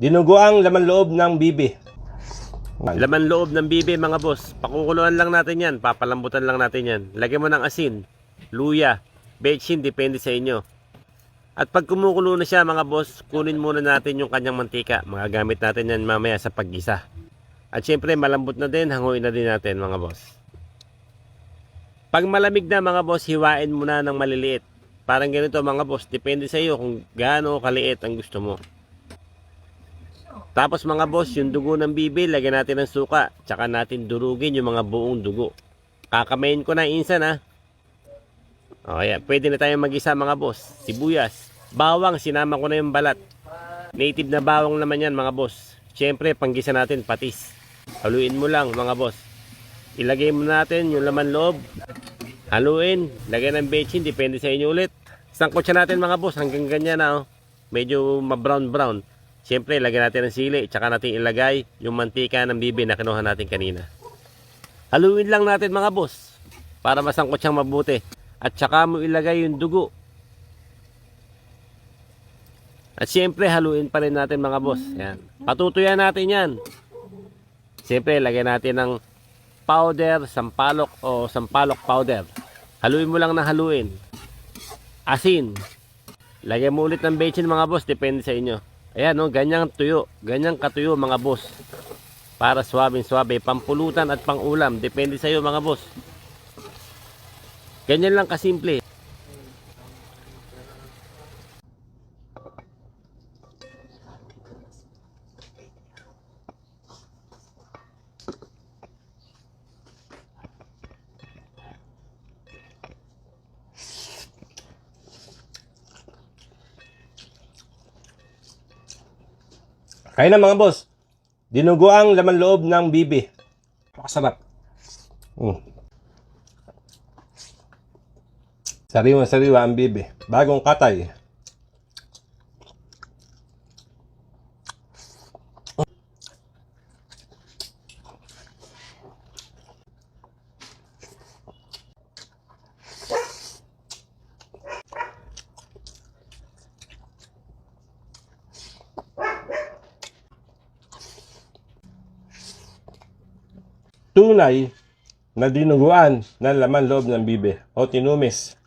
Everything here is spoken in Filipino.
Dinuguang laman loob ng bibi. Laman loob ng bibi mga boss. Pakukuluan lang natin yan. Papalambutan lang natin yan. Lagyan mo ng asin, luya, betchin, depende sa inyo. At pag kumukulo na siya mga boss, kunin muna natin yung kanyang mantika. Magagamit natin yan mamaya sa paggisa. At syempre malambot na din, hanguin na din natin mga boss. Pag malamig na mga boss, hiwain mo na ng maliliit. Parang ganito mga boss, depende sa iyo kung gaano kaliit ang gusto mo. Tapos mga boss, yung dugo ng bibi, lagyan natin ng suka. Tsaka natin durugin yung mga buong dugo. Kakamayin ko na insan ha. O kaya, pwede na tayong mag-isa mga boss. Sibuyas. Bawang, sinama ko na yung balat. Native na bawang naman yan mga boss. Siyempre, panggisa natin patis. Haluin mo lang mga boss. Ilagay mo natin yung laman loob. Haluin. Lagyan ng bechin, depende sa inyo ulit. Sangkot siya natin mga boss, hanggang ganyan na oh. Medyo ma-brown-brown. Siyempre, lagyan natin ng sili, tsaka natin ilagay yung mantika ng bibi na kinuha natin kanina. Haluin lang natin mga boss, para masangkot siyang mabuti. At tsaka mo ilagay yung dugo. At siyempre, haluin pa rin natin mga boss. Yan. Patutuyan natin yan. Siyempre, lagyan natin ng powder, sampalok o sampalok powder. Haluin mo lang na haluin. Asin. Lagyan mo ulit ng bechin mga boss, depende sa inyo. Ayan, no, ganyang tuyo. Ganyang katuyo mga boss. Para swabing swabe. Pampulutan at pangulam. Depende sa iyo mga boss. Ganyan lang kasimple. Kaya na mga boss. Dinuguang laman loob ng bibi. Pakasarap. Mm. Sariwa sariwa ang bibi. Bagong katay. Tunay na dinuguan ng laman loob ng bibi o tinumis.